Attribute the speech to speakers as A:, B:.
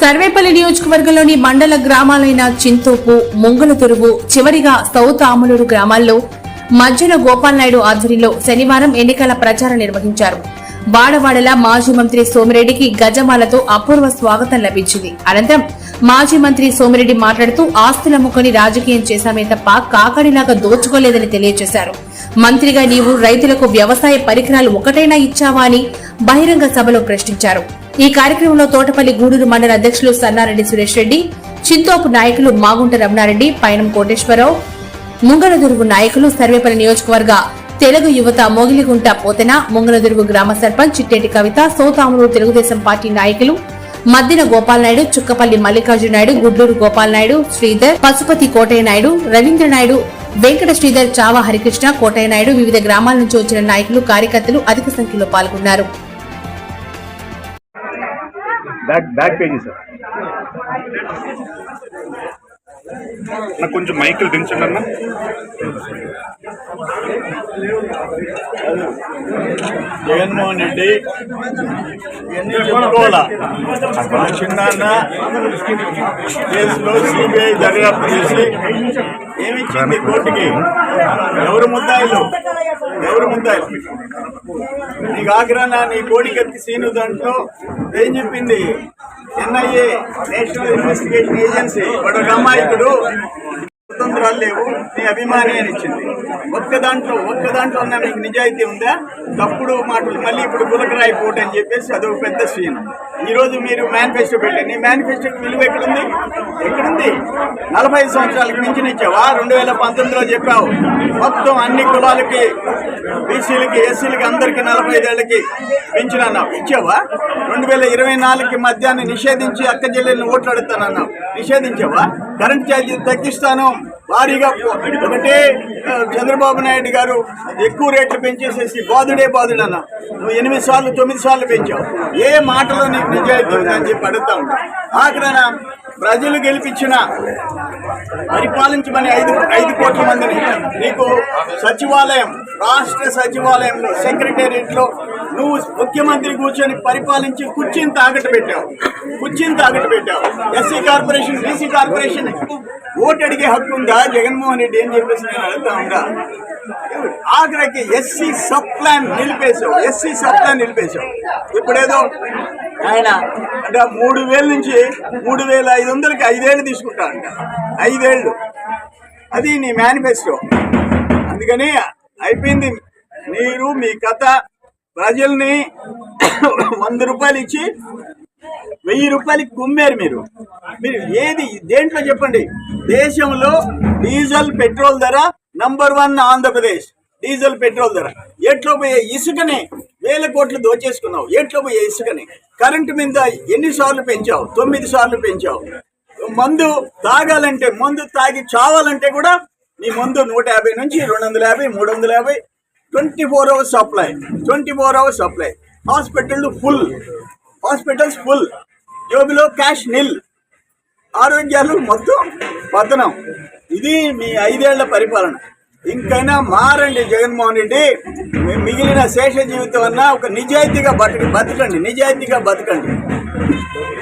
A: సర్వేపల్లి నియోజకవర్గంలోని మండల గ్రామాలైన చింతూపు ముంగలతురువు చివరిగా సౌత్ ఆములూరు గ్రామాల్లో మధ్యన గోపాల్ నాయుడు ఆధ్వర్యంలో శనివారం ఎన్నికల ప్రచారం నిర్వహించారు. వాడవాడల మాజీ మంత్రి సోమిరెడ్డికి గజమాలతో అపూర్వ స్వాగతం లభించింది. అనంతరం మాజీ మంత్రి సోమిరెడ్డి మాట్లాడుతూ ఆస్తులమ్ముకొని రాజకీయం చేశామే తప్ప కాకడిలాగా దోచుకోలేదని తెలియజేశారు. మంత్రిగా నీవు రైతులకు వ్యవసాయ పరికరాలు ఒకటైనా ఇచ్చావా అని బహిరంగ సభలో ప్రశ్నించారు. ఈ కార్యక్రమంలో తోటపల్లి గూడూరు మండల అధ్యక్షులు సన్నారెడ్డి సురేష్ రెడ్డి చింతోపు నాయకులు మాగుంట రమణారెడ్డి పైనం కోటేశ్వరరావు ముంగలదురుగు నాయకులు సర్వేపల్లి నియోజకవర్గ తెలుగు యువత మోగిలిగుంట పోతెన ముంగలదురుగు గ్రామ సర్పంచ్ చిట్టేటి కవిత సోతాములు తెలుగుదేశం పార్టీ నాయకులు మద్దిన గోపాలనాయుడు చుక్కపల్లి మల్లికార్జున నాయుడు గుడ్లూరు గోపాలనాయుడు శ్రీధర్ పశుపతి కోటయ్య నాయుడు రవీంద్ర నాయుడు వెంకట శ్రీధర్ చావా హరికృష్ణ కోటయ్య నాయుడు వివిధ గ్రామాల నుంచి వచ్చిన నాయకులు కార్యకర్తలు అధిక సంఖ్యలో పాల్గొన్నారు.
B: Back back page sir. నాకు కొంచెం మైకిల్ దించండి అన్న.
C: జగన్మోహన్ రెడ్డి చెప్పుకోవాలా? మా చిన్నాన్న కేసులో సిబిఐ దర్యాప్తు చేసి ఏమిచ్చింది కోర్టుకి? ఎవరు ముద్దాయిలు? ఎవరు ముద్దాయిలు? నీకు ఆగ్రహణ నీ కోడికత్తి సీను దాంట్లో ఏం చెప్పింది? NIA national investigation agency. వాడు ఒక అమాయకుడు స్వతంత్రాలు లేవు నీ అభిమాని అని ఇచ్చింది. ఒక్క దాంట్లో ఒక్క దాంట్లో ఉన్న మీకు నిజాయితీ ఉందా? తప్పుడు మాటలు మళ్ళీ ఇప్పుడు గులకరాయి పోటీ అని చెప్పేసి అదొక పెద్ద సీన్ ఈరోజు మీరు మేనిఫెస్టో పెట్టారు నీ మేనిఫెస్టోకి విలువ ఎక్కడుంది? ఎక్కడుంది? నలభై సంవత్సరాలకు మించిన ఇచ్చావా? రెండు వేల పంతొమ్మిదిలో చెప్పావు. మొత్తం అన్ని కులాలకి బీసీలకి ఎస్సీలకి అందరికీ నలభై ఐదేళ్ళకి పెంచిన అన్నావు. ఇచ్చావా? రెండు వేల ఇరవై నాలుగుకి మధ్యాహ్నం నిషేధించి అక్క చెల్లెల్ని ఓట్లాడుతానన్నావు. నిషేధించావా? కరెంట్ ఛార్జీలు తగ్గిస్తాను. భారీగా ఒకటే చంద్రబాబు నాయుడు గారు ఎక్కువ రేట్లు పెంచేసేసి బాధుడే బాధుడు అన్న. నువ్వు ఎనిమిది సార్లు తొమ్మిది సార్లు పెంచావు. ఏ మాటలో నీకు నిజాయితీ అని చెప్పి అడుగుతా ఉంటా ఆఖరణ ప్రజలు గెలిపించిన పరిపాలించమని ఐదు ఐదు కోట్ల మందిని నీకు సచివాలయం రాష్ట్ర సచివాలయంలో సెక్రటేరియట్లో నువ్వు ముఖ్యమంత్రి కూర్చొని పరిపాలించి కుర్చీని తాకట్టు పెట్టావు. కుర్చీని తాకట్టు పెట్టావు. SC corporation BC corporation vote అడిగే హక్కు ఉందా? జగన్మోహన్ రెడ్డి ఏం చెప్పేసి నేను అడుగుతా ఉందా ఆఖరికి ఎస్సీ సబ్ ప్లాన్ నిలిపేశావు. ఎస్సీ సబ్ ప్లాన్ నిలిపేశావు. ఇప్పుడేదో ఆయన అంటే మూడు వేల నుంచి మూడు వేల ఐదు వందలకి ఐదేళ్ళు తీసుకుంటా అంట. ఐదేళ్ళు. అది నీ మేనిఫెస్టో అందుకని అయిపోయింది. మీరు మీ కథ ప్రజల్ని వంద రూపాయలు ఇచ్చి వెయ్యి రూపాయలకి కుమ్మారు మీరు. మీరు ఏది దేంట్లో చెప్పండి? దేశంలో డీజిల్ పెట్రోల్ ధర number one Andhra Pradesh. Diesel petrol ధర. ఎట్లో పోయే ఇసుకని వేల కోట్లు దోచేసుకున్నావు? ఎట్లో పోయే ఇసుకని? కరెంటు మీద ఎన్నిసార్లు పెంచావు? తొమ్మిది సార్లు పెంచావు. మందు తాగాలంటే మందు తాగి చావాలంటే కూడా నీ మందు నూట యాభై నుంచి రెండు వందల యాభై మూడు వందల యాభై twenty four hours supply twenty four hours supply hospital full hospitals full జోబిలో cash nil ఆరోగ్యాలు మొత్తం పతనం. ఇది మీ ఐదేళ్ళ పరిపాలన. ఇంకైనా మారండి జగన్మోహన్ రెడ్డి. మిగిలిన శేష జీవితం అన్నా ఒక నిజాయితీగా బతక బతకండి. నిజాయితీగా బతకండి.